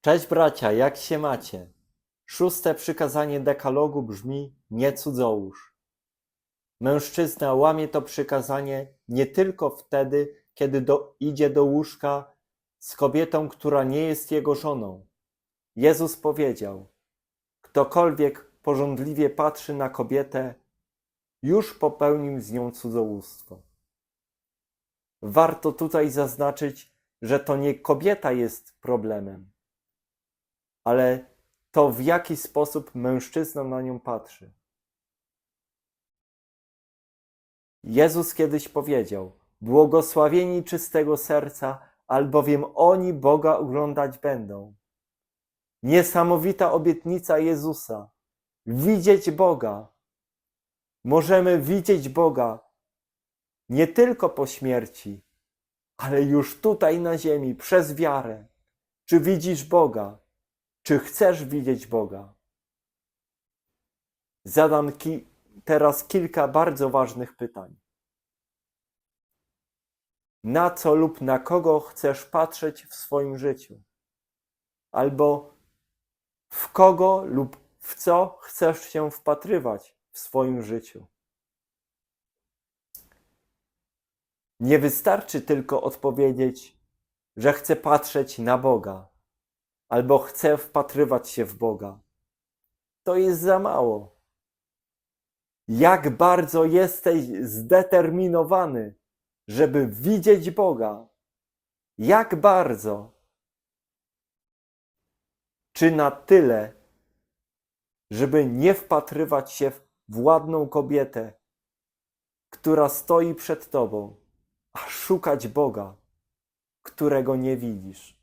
Cześć bracia, jak się macie? Szóste przykazanie dekalogu brzmi nie cudzołóż. Mężczyzna łamie to przykazanie nie tylko wtedy, kiedy do, idzie do łóżka z kobietą, która nie jest jego żoną. Jezus powiedział: Ktokolwiek pożądliwie patrzy na kobietę, już popełnił z nią cudzołóstwo. Warto tutaj zaznaczyć, że to nie kobieta jest problemem, ale to w jaki sposób mężczyzna na nią patrzy. Jezus kiedyś powiedział: Błogosławieni czystego serca, albowiem oni Boga oglądać będą. Niesamowita obietnica Jezusa. Widzieć Boga. Możemy widzieć Boga nie tylko po śmierci, ale już tutaj na ziemi, przez wiarę. Czy widzisz Boga? Czy chcesz widzieć Boga? Zadam ki- teraz kilka bardzo ważnych pytań. Na co lub na kogo chcesz patrzeć w swoim życiu? Albo w kogo lub w co chcesz się wpatrywać w swoim życiu? Nie wystarczy tylko odpowiedzieć, że chcę patrzeć na Boga albo chcę wpatrywać się w Boga. To jest za mało. Jak bardzo jesteś zdeterminowany, żeby widzieć Boga? Jak bardzo? Czy na tyle, żeby nie wpatrywać się w ładną kobietę, która stoi przed tobą, a szukać Boga, którego nie widzisz?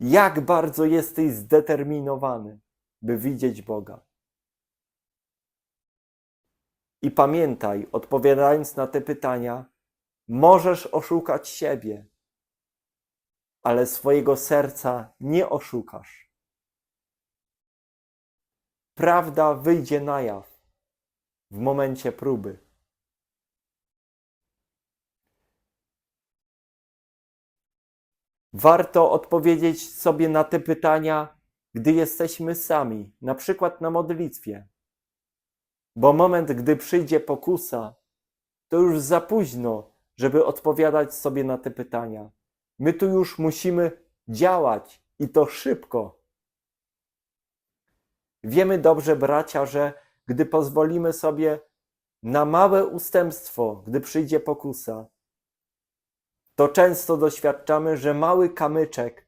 Jak bardzo jesteś zdeterminowany, by widzieć Boga? I pamiętaj, odpowiadając na te pytania, możesz oszukać siebie, ale swojego serca nie oszukasz. Prawda wyjdzie na jaw w momencie próby. Warto odpowiedzieć sobie na te pytania, gdy jesteśmy sami, na przykład na modlitwie. Bo moment, gdy przyjdzie pokusa, to już za późno, żeby odpowiadać sobie na te pytania. My tu już musimy działać i to szybko. Wiemy dobrze, bracia, że gdy pozwolimy sobie na małe ustępstwo, gdy przyjdzie pokusa, to często doświadczamy, że mały kamyczek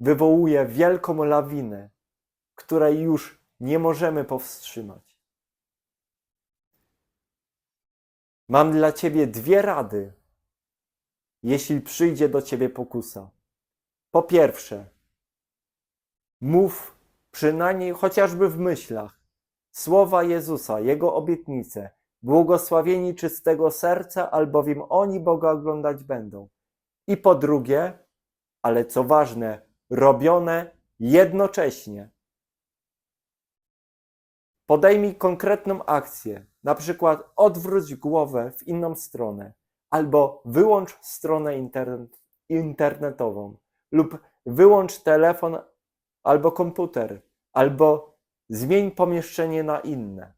wywołuje wielką lawinę, której już nie możemy powstrzymać. Mam dla ciebie dwie rady, jeśli przyjdzie do ciebie pokusa. Po pierwsze, mów przynajmniej chociażby w myślach słowa Jezusa, Jego obietnice. Błogosławieni czystego serca, albowiem oni Boga oglądać będą. I po drugie, ale co ważne, robione jednocześnie. Podejmij konkretną akcję, na przykład odwróć głowę w inną stronę, albo wyłącz stronę internet, internetową, lub wyłącz telefon albo komputer, albo zmień pomieszczenie na inne.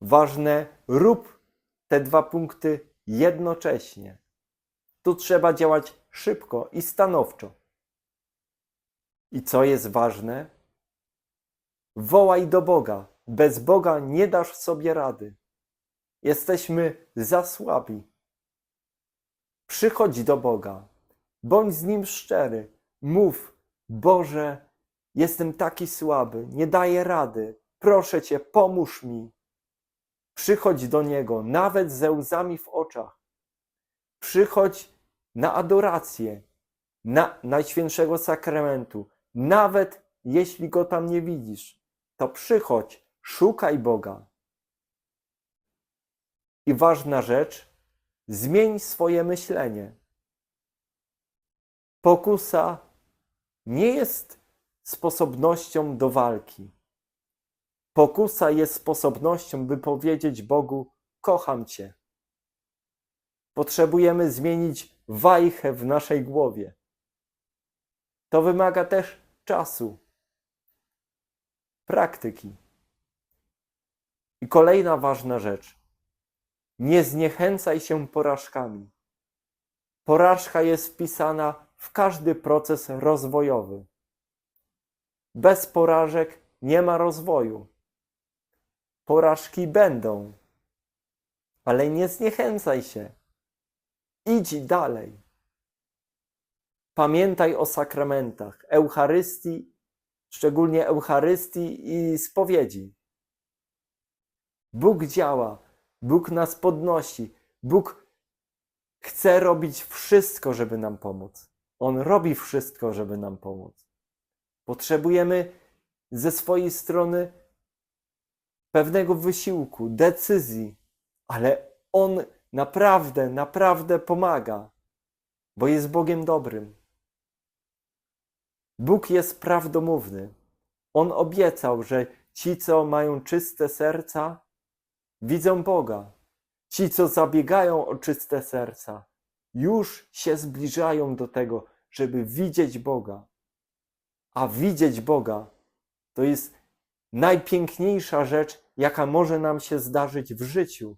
Ważne, rób te dwa punkty jednocześnie. Tu trzeba działać szybko i stanowczo. I co jest ważne? Wołaj do Boga. Bez Boga nie dasz sobie rady. Jesteśmy za słabi. Przychodź do Boga. Bądź z Nim szczery. Mów, Boże, jestem taki słaby, nie daję rady. Proszę Cię, pomóż mi. Przychodź do Niego, nawet ze łzami w oczach. Przychodź na adorację, na Najświętszego Sakramentu. Nawet jeśli Go tam nie widzisz, to przychodź, szukaj Boga. I ważna rzecz, zmień swoje myślenie. Pokusa nie jest sposobnością do walki. Pokusa jest sposobnością, by powiedzieć Bogu: Kocham Cię. Potrzebujemy zmienić wajchę w naszej głowie. to wymaga też czasu, praktyki. I kolejna ważna rzecz. Nie zniechęcaj się porażkami. Porażka jest wpisana w każdy proces rozwojowy. Bez porażek nie ma rozwoju. Porażki będą, ale nie zniechęcaj się. Idź dalej. Pamiętaj o sakramentach, Eucharystii, szczególnie Eucharystii i spowiedzi. Bóg działa, Bóg nas podnosi, Bóg chce robić wszystko, żeby nam pomóc. On robi wszystko, żeby nam pomóc. Potrzebujemy ze swojej strony pewnego wysiłku, decyzji, ale On naprawdę, naprawdę pomaga, bo jest Bogiem dobrym. Bóg jest prawdomówny. On obiecał, że ci, co mają czyste serca, widzą Boga. Ci, co zabiegają o czyste serca, już się zbliżają do tego, żeby widzieć Boga. A widzieć Boga to jest najpiękniejsza rzecz, jaka może nam się zdarzyć w życiu,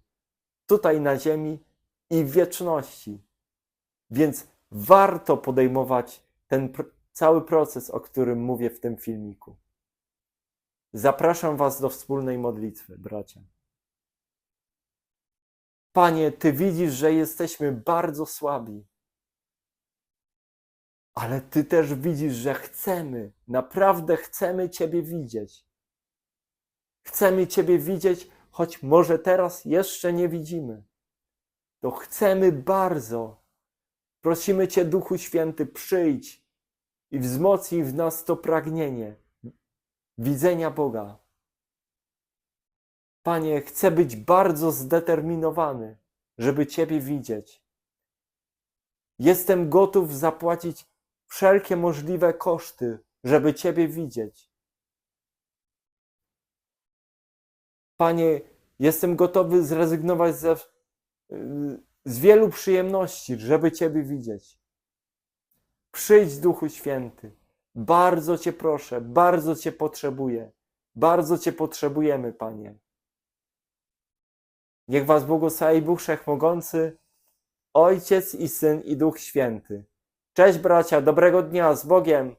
tutaj na Ziemi i w wieczności. Więc warto podejmować ten pr- cały proces, o którym mówię w tym filmiku. Zapraszam Was do wspólnej modlitwy, bracia. Panie, Ty widzisz, że jesteśmy bardzo słabi. Ale Ty też widzisz, że chcemy, naprawdę chcemy Ciebie widzieć. Chcemy Ciebie widzieć, choć może teraz jeszcze nie widzimy. To chcemy bardzo. Prosimy Cię, Duchu Święty, przyjdź i wzmocnij w nas to pragnienie widzenia Boga. Panie, chcę być bardzo zdeterminowany, żeby Ciebie widzieć. Jestem gotów zapłacić wszelkie możliwe koszty, żeby Ciebie widzieć. Panie, jestem gotowy zrezygnować ze, z wielu przyjemności, żeby Ciebie widzieć. Przyjdź, Duchu Święty. Bardzo Cię proszę, bardzo Cię potrzebuję. Bardzo Cię potrzebujemy, Panie. Niech Was błogosławi Bóg Wszechmogący, Ojciec i Syn i Duch Święty. Cześć bracia, dobrego dnia, z Bogiem!